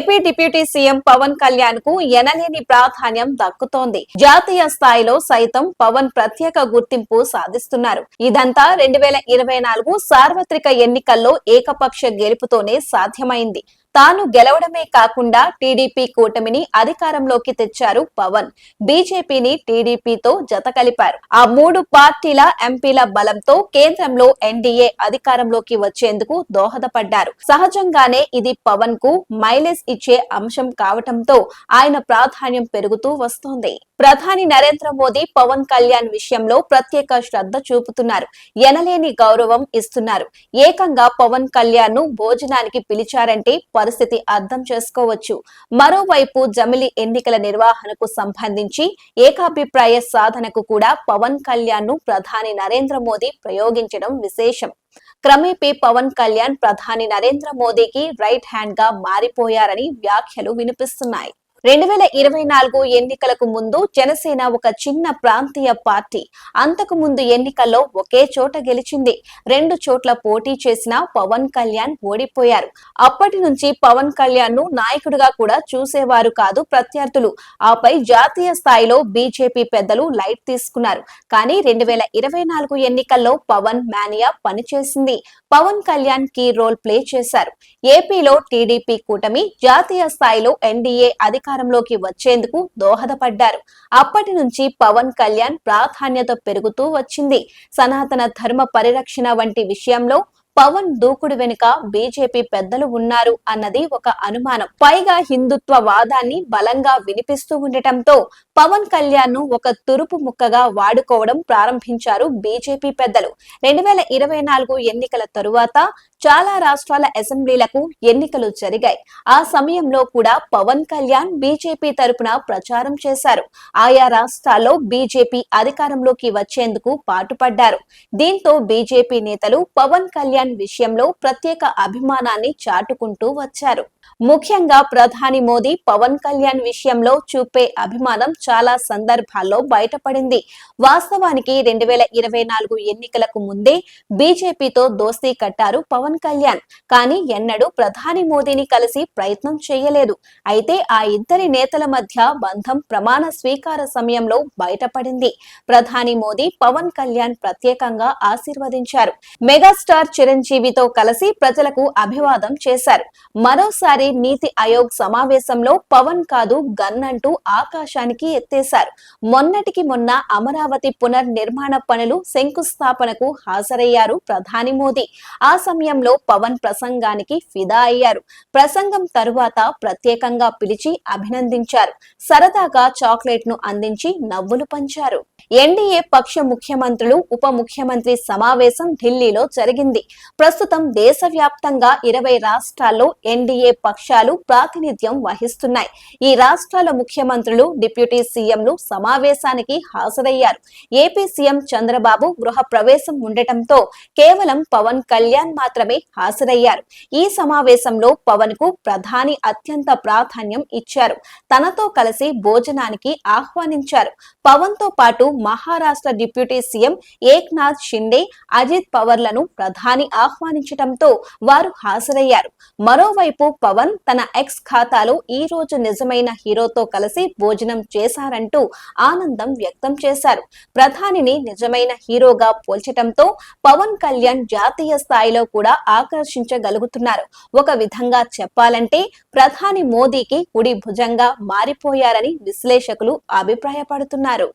AP deputy CM Pawan కళ్యాణ్కు ఎనలేని ప్రాధాన్యం దక్కుతోంది. జాతీయ స్థాయిలో సైతం పవన్ ప్రత్యేక గుర్తింపు సాధిస్తున్నారు. ఇదంతా రెండు వేల ఇరవై నాలుగు సార్వత్రిక ఎన్నికల్లో ఏకపక్ష గెలుపుతోనే సాధ్యమైంది. తాను గెలవడమే కాకుండా టీడీపీ కూటమిని అధికారంలోకి తెచ్చారు పవన్. బీజేపీని టీడీపీతో జత కలిపారు. ఆ మూడు పార్టీల ఎంపీల బలంతో కేంద్రంలో ఎన్డీఏ అధికారంలోకి వచ్చేందుకు దోహదపడ్డారు. సహజంగానే ఇది పవన్కు మైలేజ్ ఇచ్చే అంశం కావటంతో ఆయన ప్రాధాన్యం పెరుగుతూ వస్తోంది. ప్రధాని నరేంద్ర మోదీ పవన్ కళ్యాణ్ విషయంలో ప్రత్యేక శ్రద్ధ చూపుతున్నారు. ఎనలేని గౌరవం ఇస్తున్నారు. ఏకంగా పవన్ కళ్యాణ్ను భోజనానికి పిలిచారంటే పరిస్థితి అర్థం చేసుకోవచ్చు. మరోవైపు జమిలి ఎన్నికల నిర్వహణకు సంబంధించి ఏకాభిప్రాయ సాధనకు కూడా పవన్ కళ్యాణ్ను ప్రధాని నరేంద్ర మోదీ ప్రయోగించడం విశేషం. క్రమేపీ పవన్ కళ్యాణ్ ప్రధాని నరేంద్ర మోదీకి రైట్ హ్యాండ్గా మారిపోయారని వ్యాఖ్యలు వినిపిస్తున్నాయి. రెండు వేల ఇరవై నాలుగు ఎన్నికలకు ముందు జనసేన ఒక చిన్న ప్రాంతీయ పార్టీ. అంతకు ముందు ఎన్నికల్లో ఒకే చోట గెలిచింది. రెండు చోట్ల పోటీ చేసిన పవన్ కళ్యాణ్ ఓడిపోయారు. అప్పటి నుంచి పవన్ కళ్యాణ్ను నాయకుడిగా కూడా చూసేవారు కాదు ప్రత్యర్థులు. ఆపై జాతీయ స్థాయిలో బీజేపీ పెద్దలు లైట్ తీసుకున్నారు. కానీ రెండు వేల ఇరవై నాలుగు ఎన్నికల్లో పవన్ మానియా పనిచేసింది. Pawan Kalyan key role play చేశారు. ఏపీలో టీడీపీ కూటమి జాతీయ స్థాయిలో ఎన్డీఏ అధికారంలోకి వచ్చేందుకు దోహదపడ్డారు. అప్పటి నుంచి పవన్ కళ్యాణ్ ప్రాధాన్యత పెరుగుతూ వచ్చింది. సనాతన ధర్మ పరిరక్షణ వంటి విషయంలో పవన్ దూకుడు వెనుక బీజేపీ పెద్దలు ఉన్నారు అన్నది ఒక అనుమానం. పైగా హిందుత్వ వాదాన్ని బలంగా వినిపిస్తూ ఉండటంతో పవన్ కళ్యాణ్ను ఒక తురుపు ముక్కగా వాడుకోవడం ప్రారంభించారు బీజేపీ పెద్దలు. రెండు వేల ఇరవై నాలుగు ఎన్నికల తరువాత చాలా రాష్ట్రాల అసెంబ్లీలకు ఎన్నికలు జరిగాయి. ఆ సమయంలో కూడా పవన్ కళ్యాణ్ బీజేపీ తరపున ప్రచారం చేశారు. ఆయా రాష్ట్రాల్లో బీజేపీ అధికారంలోకి వచ్చేందుకు పాటుపడ్డారు. దీంతో బీజేపీ నేతలు పవన్ కళ్యాణ్ విషయంలో ప్రత్యేక అభిమానాన్ని చాటుకుంటూ వచ్చారు. ముఖ్యంగా ప్రధాని మోదీ పవన్ కళ్యాణ్ విషయంలో చూపే అభిమానం చాలా సందర్భాల్లో బయటపడింది. వాస్తవానికి రెండు వేల ఇరవై నాలుగు ఎన్నికలకు ముందే బీజేపీతో దోస్తీ కట్టారు పవన్ కళ్యాణ్. కానీ ఎన్నడూ ప్రధాని మోదీని కలిసి ప్రయత్నం చేయలేదు. అయితే ఆ ఇద్దరి నేతల మధ్య బంధం ప్రమాణ స్వీకార సమయంలో బయటపడింది. ప్రధాని మోదీ పవన్ కళ్యాణ్ ప్రత్యేకంగా ఆశీర్వదించారు. మెగాస్టార్ చిరంజీవితో కలిసి ప్రజలకు అభివాదం చేశారు. మరోసారి నీతి ఆయోగ్ సమావేశంలో పవన్ కాదు గన్ అంటూ ఆకాశానికి ఎత్తేశారు. మొన్నటికి మొన్న అమరావతి పునర్నిర్మాణ పనులు శంకుస్థాపనకు హాజరయ్యారు ప్రధాని మోదీ. ఆ సమయంలో పవన్ ప్రసంగానికి ఫిదా అయ్యారు. ప్రసంగం తరువాత ప్రత్యేకంగా పిలిచి అభినందించారు. సరదాగా చాక్లెట్ను అందించి నవ్వులు పంచారు. ఎన్డీఏ పక్ష ముఖ్యమంత్రులు ఉప ముఖ్యమంత్రి సమావేశం ఢిల్లీలో జరిగింది. ప్రస్తుతం దేశవ్యాప్తంగా ఇరవై రాష్ట్రాల్లో ఎన్డీఏ పక్షాలు ప్రాతినిధ్యం వహిస్తున్నాయి. ఈ రాష్ట్రాల ముఖ్యమంత్రులు డిప్యూటీ సీఎంలు సమావేశానికి హాజరయ్యారు. ఏపీ సీఎం చంద్రబాబు గృహ ప్రవేశం ఉండటంతో కేవలం పవన్ కళ్యాణ్ మాత్రమే హాజరయ్యారు. ఈ సమావేశంలో పవన్కు ప్రధాని అత్యంత ప్రాధాన్యం ఇచ్చారు. తనతో కలిసి భోజనానికి ఆహ్వానించారు. పవన్తో పాటు మహారాష్ట్ర డిప్యూటీ సీఎం ఏక్నాథ్ షిండే అజిత్ పవర్లను ప్రధాని ఆహ్వానించటంతో వారు హాజరయ్యారు. మరోవైపు పవన్ తన ఎక్స్ ఖాతాలో ఈ రోజు నిజమైన హీరోతో కలిసి భోజనం చేశారంటూ ఆనందం వ్యక్తం చేశారు. ప్రధానిని నిజమైన హీరోగా పోల్చటంతో పవన్ కళ్యాణ్ జాతీయ స్థాయిలో కూడా ఆకర్షించగలుగుతున్నారు. ఒక విధంగా చెప్పాలంటే ప్రధాని మోదీకి కుడి భుజంగా మారిపోయారని విశ్లేషకులు అభిప్రాయపడుతున్నారు.